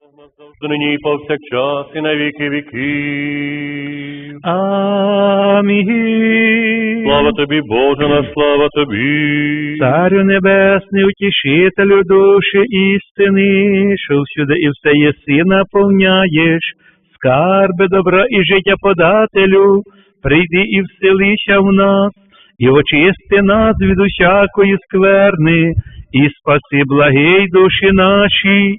завжди нині і повсякчас, і на віки віків. Амінь. Слава тобі, Боже наш, слава тобі. Царю небесний, утішителю душі істини, що всюди і все єси наповняєш, скарби добра і життя подателю, прийди і вселися в нас, і очисти нас від усякої скверни, і спаси благий душі наші.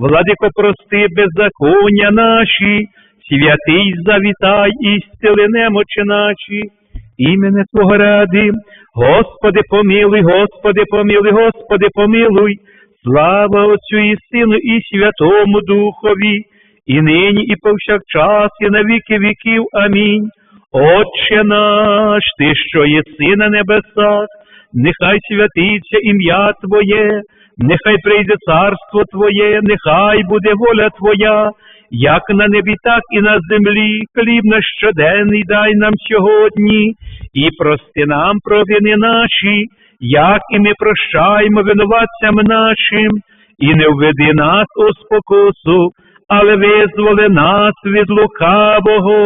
владико, прости беззаконня наші, святий завітай і зціли немочі наші, імене Твого ради, Господи, помилуй, Господи, помилуй, Господи, помилуй, слава Отцю і Сину, і Святому Духові, і нині, і повсякчас, і на віки віків. Амінь. Отче наш, Ти, що єси на небесах, нехай святиться ім'я Твоє, нехай прийде царство Твоє, нехай буде воля Твоя, як на небі, так і на землі. Хліб наш щоденний дай нам сьогодні, і прости нам провини наші, як і ми прощаємо винуватцям нашим, і не введи нас у спокусу, але визволи нас від лукавого.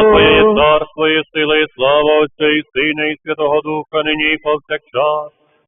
Твоє царство, і сила, і слава Отця і Сина, і Святого Духа, нині повсякчас,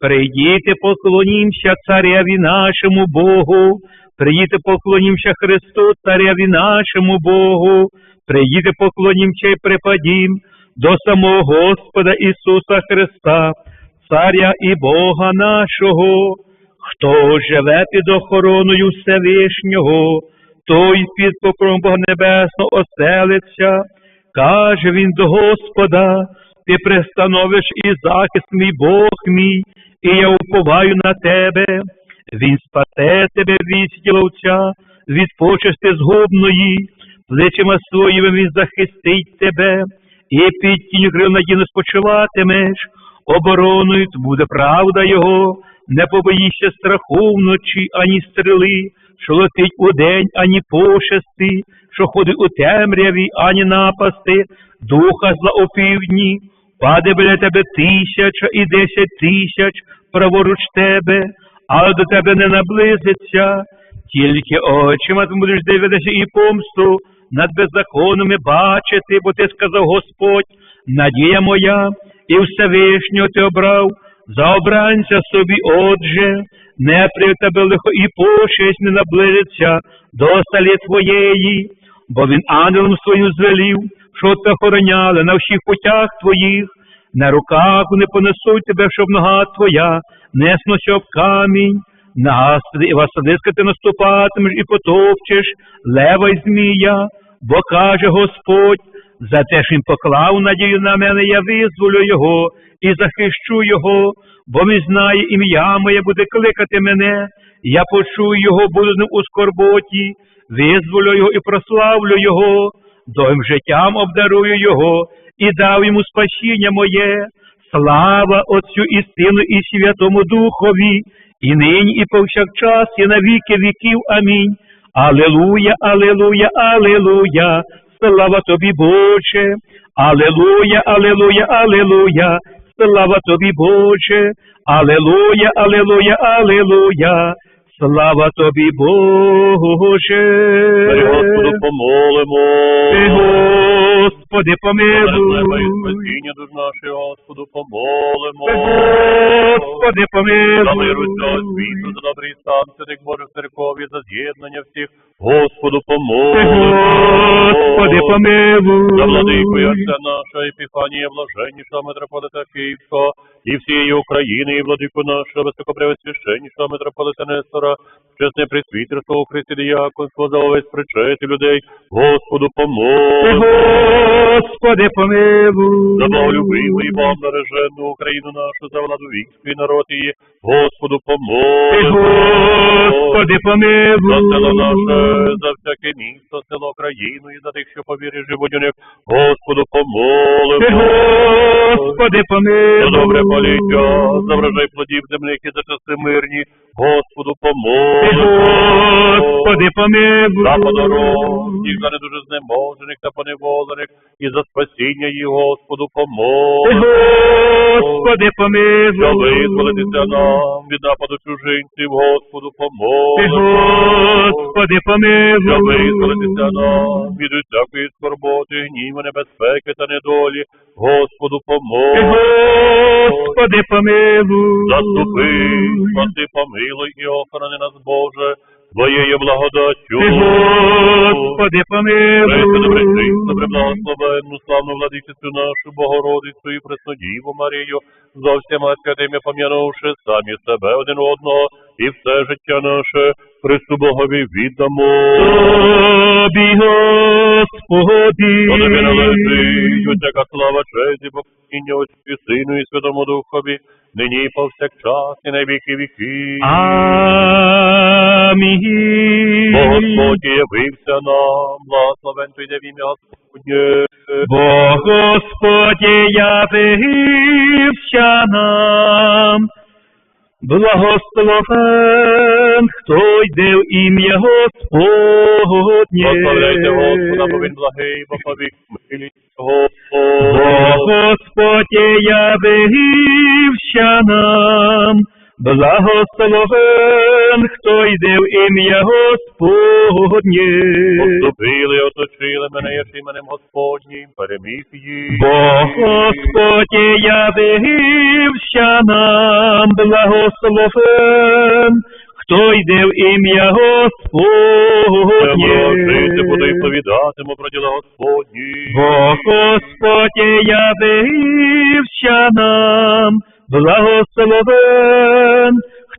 Прийдіте, поклонімся цареві нашому Богу. Прийдіте, поклонімся Христу, цареві нашому Богу. Прийдіте, поклонімся і припадім до самого Господа Ісуса Христа, Царя і Бога нашого. Хто живе під охороною Всевишнього, той під покровом Бога Небесного оселиться, каже він до Господа, ти пристановиш і захист мій Бог мій, і я уповаю на тебе. Він спасе тебе від тіловця, від почести згубної, плечима своїми він захистить тебе, і під тінь крил надійно спочиватимеш, обороною буде правда його, не побоїшся страху вночі, ані стріли, що летить удень, ані пошести, що ходить у темряві, ані напасти, духа зла у півдні, паде біля тебе тисяча і десять тисяч праворуч тебе, але до тебе не наблизиться, тільки очима ти будеш дивитися і помсту над беззаконними бачити, бо ти сказав Господь, надія моя, і Всевишнього ти обрав, за обранця собі, отже, не при тебе лихо і пошесть не наблизиться до сталі твоєї, бо він ангелом своїм звелів, що те охороняли на всіх путях твоїх, на руках вони понесуть тебе, щоб нога твоя не сносив камінь, на і василиска ти наступатимеш і потопчеш, лева й змія, бо каже Господь, за те, що він поклав надію на мене, я визволю його і захищу його, бо він знає ім'я моє буде кликати мене, я почую його, буду з ним у скорботі, визволю його і прославлю його, довгим життям обдарую його і дав йому спасіння моє. Слава Отцю і Сину, і Святому Духові, і нині, і повсякчас, і на віки віків. Амінь. Алелуя, алелуя, алелуя, слава тобі, Боже, Алелуя, алелуя, алелуя, слава тобі, Боже, Алелуя, алелуя, алелуя, слава тобі, Боже. Господу помолимо. Ти, Господи, І помилуй. спасіння душ наших, Господу, помолимо. Господи, помилуй. цього світу, за добрий стан святих Божих церков і за з'єднання всіх, Господу, помолимо. Господи, помилуй. За владикою отця наша Епіфанія блаженнішого митрополита Київського і всієї України, і владику нашого високопревосвященнішого митрополита Нестора, чесне присвітерство у Христі діяконство за увесь причети людей, Господу помолимо. Господи, помилуй. За Боголюбиву і бережену Україну нашу, за владу війську і народ її, Господу помолимо. Господи, За село наше, за всяке місто, село, країну і за тих, що по вірі живуть у них, Господу помолимо. Господи, За добре поліття, за врожай плодів земних і за часи мирні, Господу помолимо. Господи, помилуй. За подорожніх, за недуже знеможених та поневолених, і за спасіння їх, Господу помолимо. Господи, помилуй. За визволитися нам від нападу чужинців, Господу помолимо. Господи, Щоб визволитися нам від усякої скорботи, гніву, небезпеки та недолі, Господу помолимо. Господи, помилуй. Заступи, спаси, помилуй і охорони нас, Боже, Твоєю благодаттю. Господи, помилуй. добре, благословенну, славну владичицю нашу, Богородицю і Преснодіву Марію, за всіма святими пом'янувши самі себе один одного, і все життя наше Христу Богові віддамо. Тобі, Господи. Бо тобі належить усяка слава, честь і поклоніння Отцю і Сину і Святому Духові, нині і повсякчас, і на віки віки. Амінь. Бо Господь явився нам, благословен прийде в ім'я Господнє. Бо Господь явився нам, благословен, хто йде в ім'я Господнє. Благословляйте Господа, бо він благий, бо повік Бо Господь. Господь явився нам, благословен, хто йде в ім'я Господнє. Обступили, оточили мене, я ж іменем Господнім, переміг їх. Бо Господь явився нам, благословен, хто йде в ім'я Ворожити буду і Господнє. повідатиму про діла Господні. Бо Господь явився нам, благословен,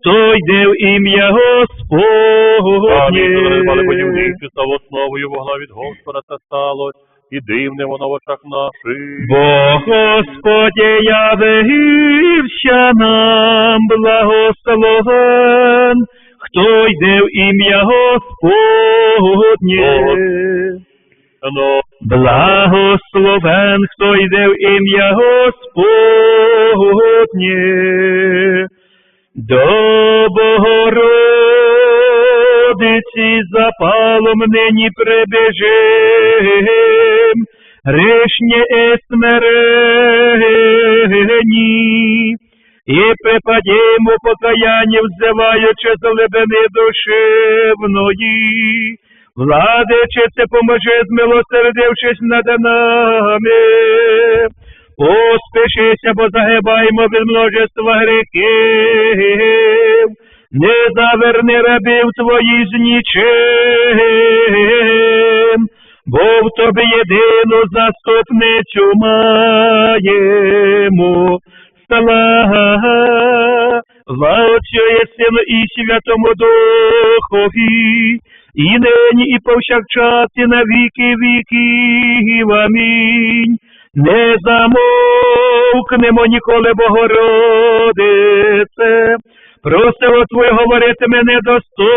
хто йде в ім'я Самі звали Господнє. будівництві став основою вогла від Господа це стало, і дивне воно в очах наших. Бо Господь явився нам, благословен, хто йде в ім'я Господнє. Ну, Благословен, хто йде в ім'я Господнє. До Богородиці запалом нині прибежим, грешні і смирені, і припадімо покаяння, взиваючи з глибини душевної. Владичице, поможи, змилосердившись над нами. Поспішися, бо загибаємо від множества гріхів. Не заверни рабів твоїх нічим, бо в тобі єдину заступницю маємо. Слава і Сину і Святому Духові, і нині, і повсякчас, і на віки віків. Амінь. Не замовкнемо ніколи, Богородице, просило Твоє говорити мене достойні,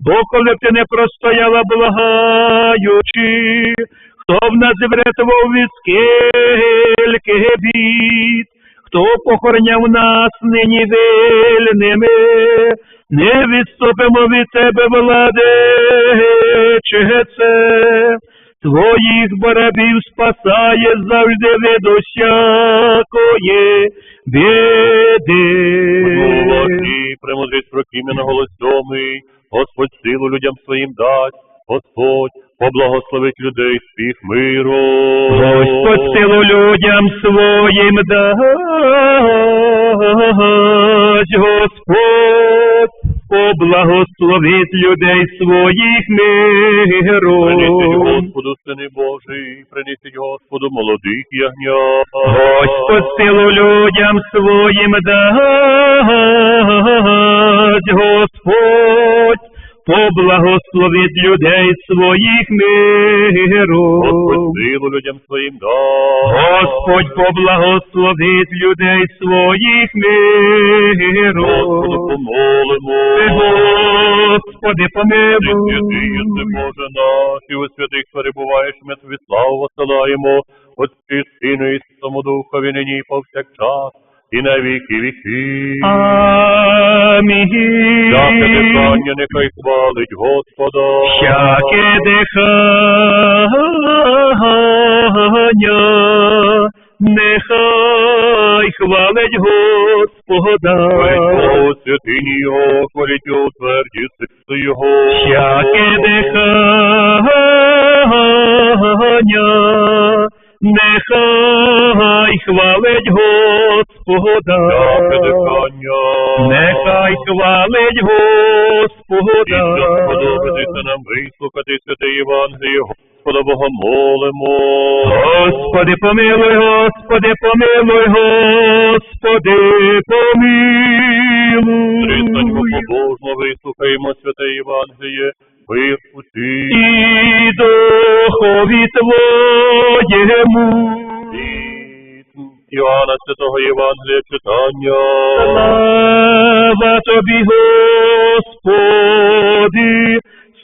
бо коли б ти не простояла благаючи, хто б нас врятував від скільки бід, хто похороняв нас нині вільними, не відступимо від тебе, владичице, твоїх барабів спасає завжди від усякої біди. Господи, премудрість проким'я на голос сьомий, Господь силу людям своїм дасть, Господь поблагословить людей всіх миром. Господь силу людям своїм дасть, Господь поблагословить людей своїх Принесіть миром. Господу, сини Божий, принесіть Господу молодих ягнят. Господь силу людям своїм дасть, Господь поблагословить людей своїх миром. Господь силу людям своїм дасть. Господь поблагословить людей своїх Господу миром. помолимо. Господи, Ти святий, єси Боже наш, і у святих перебуваєш, ми тобі славу посилаємо, Отці, Сину і Святому Духові, нині повсякчас, і на віки віки. Амінь. Всяке дихання нехай хвалить Господа. Всяке дихання, нехай хвалить Господа. Хвалить святині Його, хвалить Його тверді сили Його. Всяке дихання, нехай хвалить Господа. Дихання. Нехай хвалить Господа. сподобається нам вислухати святе Євангеліє, Господа Бога молимо. Господи, помилуй, Господи, помилуй, Господи, помилуй. побожно вислухаємо святе Євангеліє, мир усі. І духові Твоєму. Іоанна Святого Євангелія читання. Слава Тобі, Господи,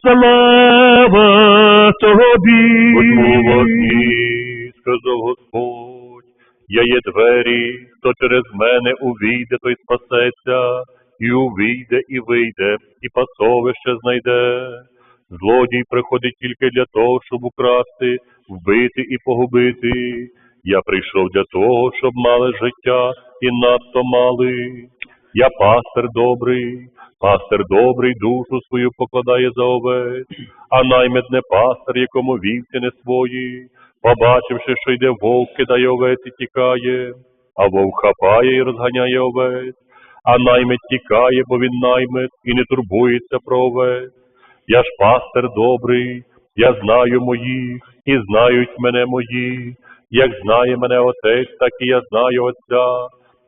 слава Тобі. Будьмо сказав Господь, я є двері, хто через мене увійде, той спасеться, і увійде, і вийде, і пасовище знайде. Злодій приходить тільки для того, щоб украсти, вбити і погубити. Я прийшов для того, щоб мали життя і надто мали. Я пастир добрий, пастир добрий душу свою покладає за овець, а наймит не пастир, якому вівці не свої, побачивши, що йде вовк, кидає овець і тікає, а вовк хапає і розганяє овець, а наймит тікає, бо він наймит і не турбується про овець. Я ж пастир добрий, я знаю моїх, і знають мене мої. Як знає мене отець, так і я знаю Отця,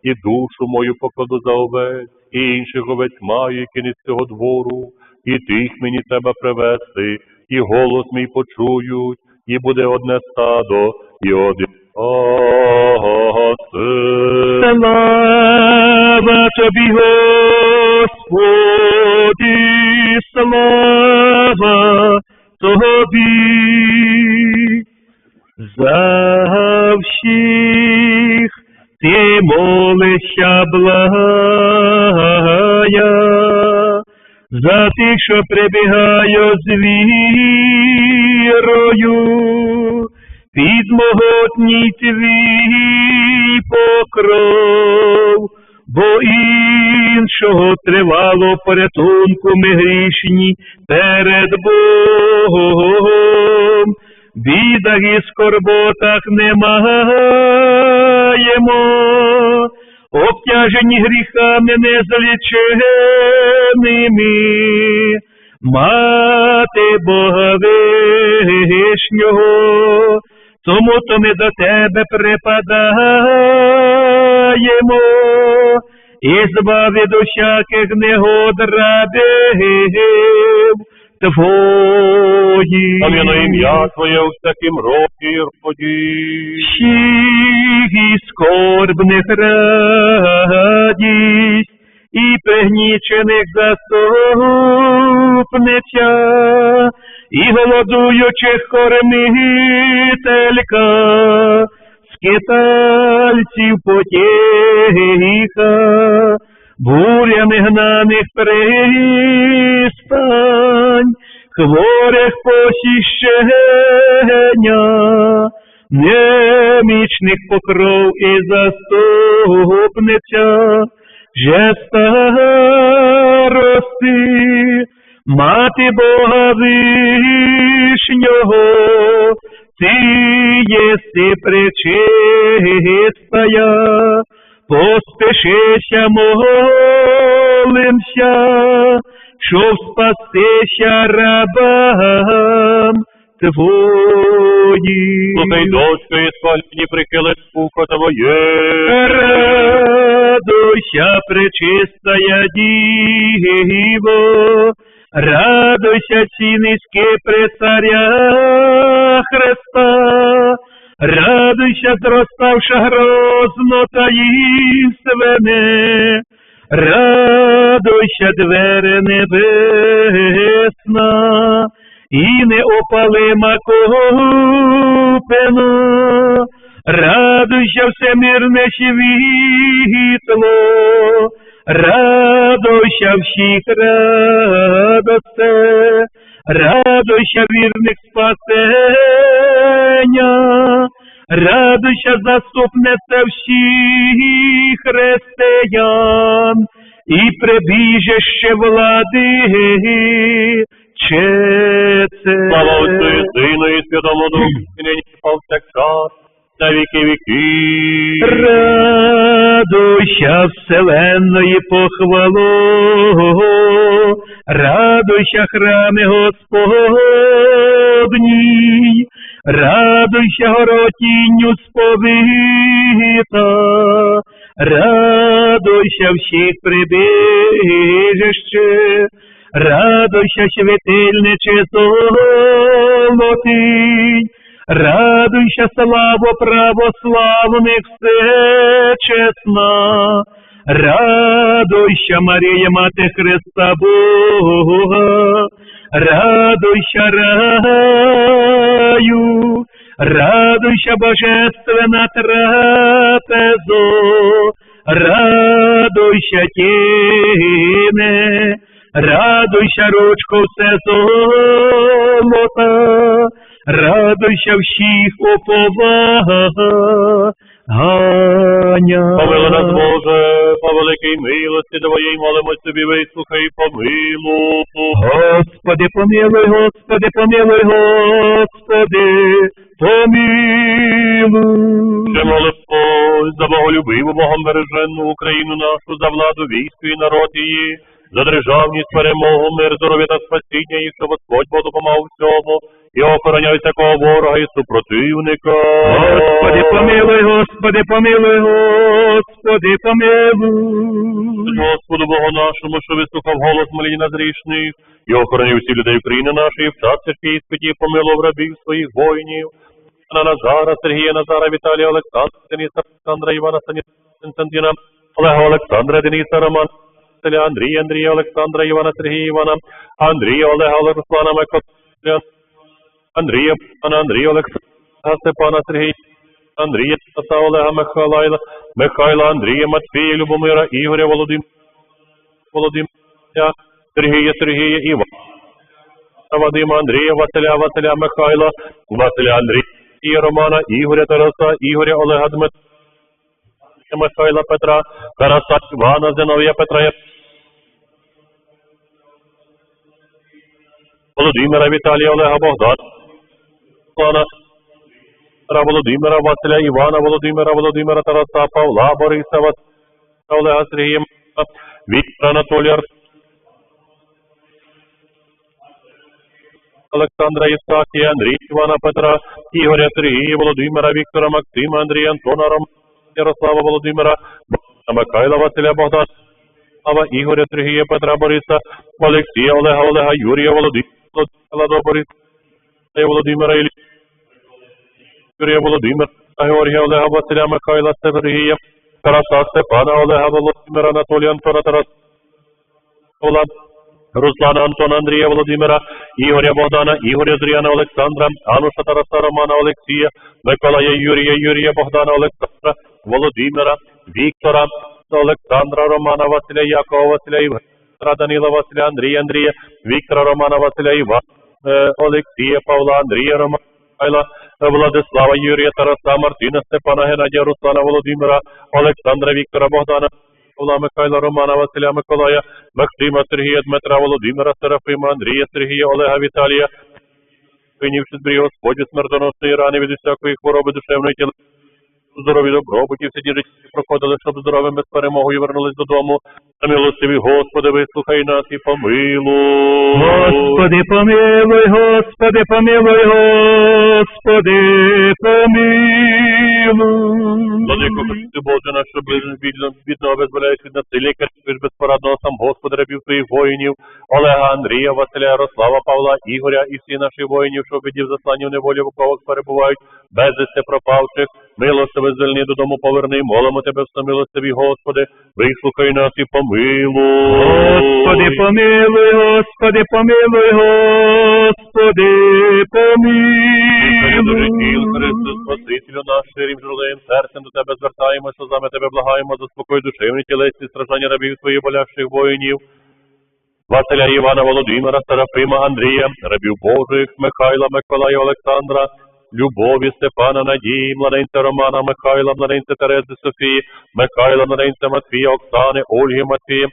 і душу мою покладу за овець, і інших овець маю, які не з цього двору, і тих мені треба привести, і голос мій почують, і буде одне стадо, і один. Слава Тобі, Господи, слава Тобі. За всіх ти молишся благая, за тих, що прибігаю з вірою, під могутній твій покров, бо іншого тривало порятунку ми грішні перед Богом. Бідах і скорботах не маємо, обтяжені гріхами незліченими, мати Бога вишнього, тому то ми до тебе припадаємо, і збави до всяких негод рабів Твоїх. Пом'яно ім'я Твоє у всяким році, Господі. Всіх і скорбних радість, і пригнічених заступниця, і голодуючих кормителька, скитальців потіха, бурями гнаних пристань, хворих посіщення, немічних покров і заступниця, же старости, Мати Бога Вишнього, Ти єси пречистая, поспешися молимся, щоб спастися рабам Твоїм. Слухай, дочко, і спальні прихили пухо твоє. Радуйся, пречистая Діво, радуйся, ці низькі при Христа, радуйся, зроставша грозно таїнственне, радуйся, двері небесна, і неопалима купина, радуйся, всемирне світло, радуйся всіх радосте, радуйся вірних спасення, радуйся заступниця всіх християн, і прибіжище влади чеце. Слава Отцю і Сину і Святому Духу, і нині повсякчас, на віки віки. Радуйся, вселенної похвало, радуйся, храми Господній, радуйся, горотінню сповита, радуйся всіх прибіжище, радуйся, світильниче золотий, радуйся, славо православних все чесна, радуйся, Марія, Мати Христа Бога, радуйся, раю, радуйся, божественна трапезо, радуйся, тіне, радуйся, ручко все золота, радуйся всіх уповання. Помили нас, Боже, по великій милості Твоїй, молимось тобі, вислухай, помилуй. Господи, помилуй, Господи, помилуй, Господи, помилуй. Ще молимось за боголюбиву, Богом береженну Україну нашу, за владу війську і народ її, за державність, перемогу, мир, здоров'я та спасіння, і що Господь Бог допомагав всьому, і охороняй всякого ворога і супротивника. Господи, помилуй, Господи, помилуй, Господи, помилуй. Господу Богу нашому, що вислухав голос молінь нас грішних, і охоронив всіх людей України нашої, в час церкві іспиті, помилував рабів своїх воїнів. На Назара, Сергія Назара, Віталія Олександра, Дениса Олександра, Івана Константина, Олега Олександра, Дениса Романа, Василя, Андрія, Андрія Олександра, Івана Сергія Івана, Андрія Олега Олега, Руслана Микола, Андрія. Пана, Андрія Олександра, Степана Сергія, Андрія Тата Олега Михайла, Михайла, Андрія, Матвія, Любомира, Ігоря, Володимира, Володимира, Сергія, Сергія, Івана, Вадима, Андрія, Василя, Василя, Михайла, Василя, Андрія, Романа, Ігоря, Тараса, Ігоря, Олега, Дмитра, Михайла, Петра, Тараса, Івана, Зиновія, Петра, Володимира, Віталія, Олега, Богдана, Володимира, Василя, Івана, Володимира, Володимира, Тараса, Павла, Бориса, Василя, Олега, Сергія, Віктора, Анатолія, Олександра, Євстахія, Андрія, Івана, Петра, Ігоря, Сергія, Володимира, Віктора, Максима, Андрія, Антона, Романа, Ярослава, Володимира, Михайла, Василя, Богдана, Ігоря, Сергія, Петра, Бориса, Олексія, Олега, Олега, Юрія, Володимира, Володимира, Бориса, Володимира, Іллі, Юрія, Володимира, Георгія, Олега, Василя, Михайла, Сергія, Тараса, Степана, Олега, Володимира, Анатолія, Антона, Тараса, Руслана, Антона, Андрія, Володимира, Ігоря, Богдана, Ігоря, Зріяна, Олександра, Ануша, Тараса, Романа, Олексія, Миколая, Юрія, Юрія, Богдана, Олександра, Володимира, Віктора, Олександра, Романа, Василя, Якова, Василя, Івана, Данила, Василя, Андрія, Андрія, Віктора, Романа, Василя, Івана, е, Олексія, Павла, Андрія, Романа, Владислава, Юрія, Тараса, Мартина, Степана, Геннадія, Руслана, Володимира, Олександра, Віктора, Богдана, Павла, Михайла, Романа, Василя, Миколая, Максима, Сергія, Дмитра, Володимира, Серафима, Андрія, Сергія, Олега, Віталія, Спинівши збрій Господі, смертоносної рани від усякої хвороби душевної тіла. Здорові добробуті, всі житті проходили, щоб здоровими з перемогою вернулись додому. Та милостиві, Господи, вислухай нас і помилуй. Господи, помилуй, Господи, помилуй, Господи, помилуй. Владико Христи Боже наш, що бідно, бідного визволяєш від насилля, керуєш безпорадного сам Господи, рабів твоїх воїнів, Олега, Андрія, Василя, Ярослава, Павла, Ігоря і всі наші воїнів, що в біді в неволі в оковах перебувають, безвісти пропавших, милостиве звільни додому поверни, молимо тебе, всемилостиві, Господи, вислухай нас і помилуй. Господи, помилуй, Господи, помилуй, Господи, Христос, помилуй. Спасителю наш, ширим журливим серцем до тебе звертаємося, слозами тебе благаємо, заспокой душевні тілесні страждання рабів твоїх болящих воїнів. Василя Івана Володимира, Серафима, Андрія, рабів Божих, Михайла, Миколая, Олександра, Любові, Степана, Надії, младенця Романа, Михайла, младенця Терези, Софії, Михайла, младенця Матвія, Оксани, Ольги, Матвії,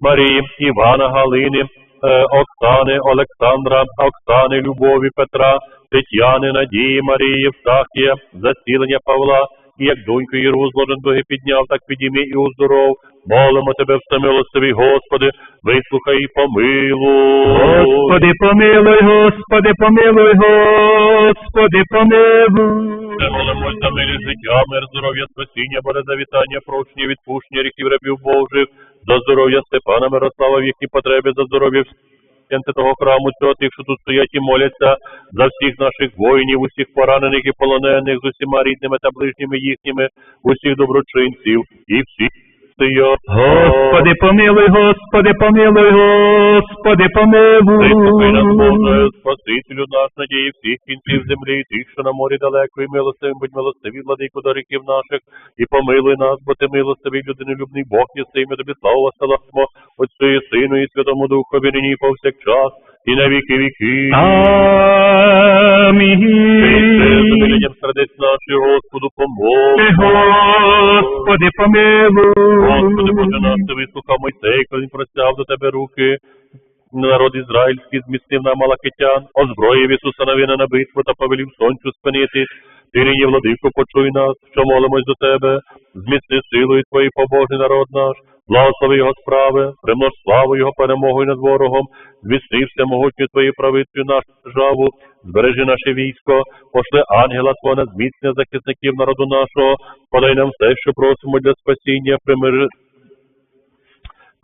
Марії, Івана, Галини, е, Оксани, Олександра, Оксани, Любові, Петра, Тетяни, Надії, Марії, Євстахія, засілення Павла, і як доньку Іру зложен дуги підняв, так підійми і уздоров. Молимо тебе, всемилостивий Господи, вислухай і помилуй. Господи, помилуй, Господи, помилуй, Господи, помилуй. Ми молимось за милі життя, мир, здоров'я, спасіння, Боже, завітання, прощення, відпущення ріків рабів Божих, за здоров'я Степана Мирослава в їхній потребі, за здоров'я всіх того храму, цього тих, що тут стоять і моляться, за всіх наших воїнів, усіх поранених і полонених, з усіма рідними та ближніми їхніми, усіх доброчинців і всіх. Господи, помилуй, Господи, помилуй, Господи, Вислухай нас, Боже. Спасителю наш, надії всіх кінців землі, і тих, що на морі далеко, і милостивим, будь милостиві, владику до ріків наших, і помилуй нас, бо ти милостивий, людинолюбний Бог, єси, ми тобі славу восилаємо, Отцю і Сину, і Святому Духові, нині повсякчас, і на віки віки. Амінь. Сердець наших, Господу, помоги. Господи, помилуй. Господи, Боже наш, ти вислухав Мойсей, коли він простяг до тебе руки. Народ ізраїльський змістив на малакитян, озброїв Ісуса Навіна на битву та повелів сонцю спинитись. Ти нині, владико, почуй нас, що молимось до тебе, зміцни силою твої побожний народ наш, благослови його справи, примнож славу його перемогою над ворогом, зміцни все могутню твої правицю нашу державу, збережи наше військо, пошли ангела Твого на зміцнення захисників народу нашого, подай нам все, що просимо для спасіння, примири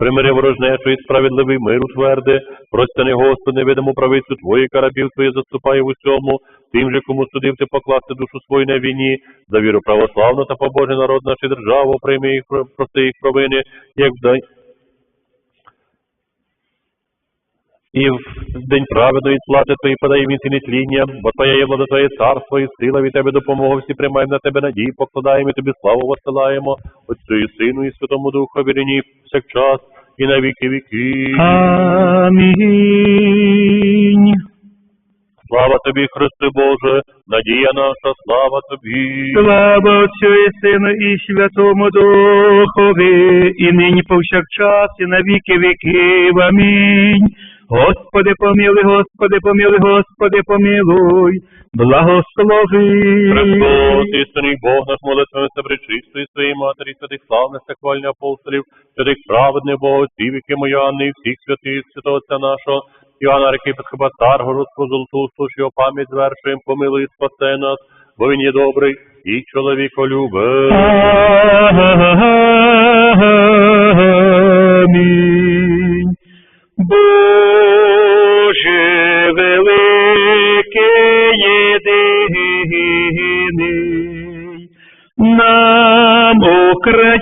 Примири ворожнечу і справедливий мир утверди, простяни, Господи, видимо правицю Твої карабів Твої заступає в усьому, тим же, кому судив ти покласти душу свою на війні, за віру православну та побожий народ нашу державу, прийми їх, прости їх провини, як І в день праведної плати Твої подай він ціни тління, бо Твоя є влада Твоє царство і сила від Тебе допомога, всі приймаємо на Тебе надії, покладаємо і Тобі славу посилаємо, Отцю і Сину і Святому Духові, нині всякчас і на віки віки. Амінь. Слава тобі, Христе Боже, надія наша, слава тобі. Слава Отцю і Сину і Святому Духові, і нині повсякчас, і на віки віків. Амінь. Господи, помилуй, Господи, помилуй, Господи, помилуй, благослови. Христос, істинний Бог наш молитвами та причистої своєї матері, святих славних та апостолів, святих праведних Богоців, які моя Анни, всіх святих, святого Отця нашого, Іоанна Архіпископа Цар, Городського золоту, його пам'ять звершуємо, помилуй спасе нас, бо він є добрий і чоловіколюбий. Амінь. Великий єдиний, нам Україну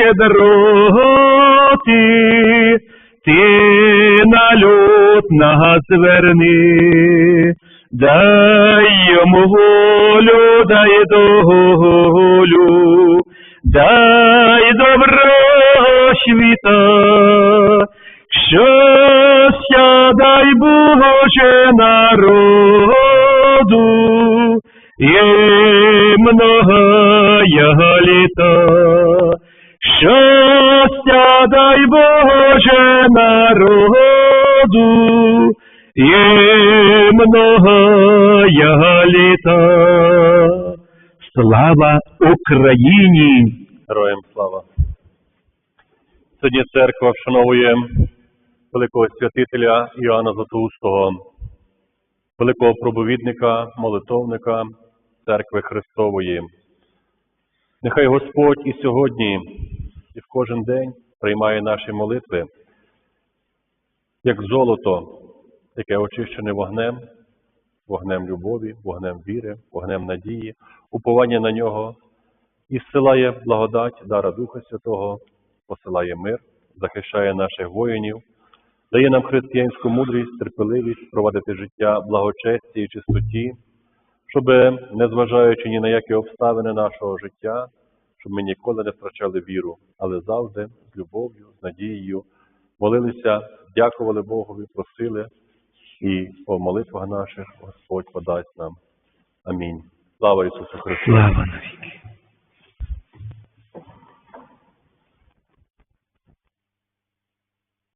щедроти, ти на люд нас дай йому волю, дай долю, дай добро світа, щастя дай Боже народу, і многая літа. Щастя дай Боже народу, і многая літа. Слава Україні! Героям слава. Сьогодні церква вшановує великого святителя Іоанна Златоустого, великого проповідника, молитовника церкви Христової. Нехай Господь і сьогодні, і в кожен день приймає наші молитви, як золото, яке очищене вогнем, вогнем любові, вогнем віри, вогнем надії, уповання на нього і зсилає благодать, дара Духа Святого, посилає мир, захищає наших воїнів, дає нам християнську мудрість, терпеливість провадити життя благочесті і чистоті, щоб, незважаючи ні на які обставини нашого життя, щоб ми ніколи не втрачали віру, але завжди з любов'ю, з надією молилися, дякували Богові, просили, і по молитвах наших Господь подасть нам. Амінь. Слава Ісусу Христу! Слава навіки!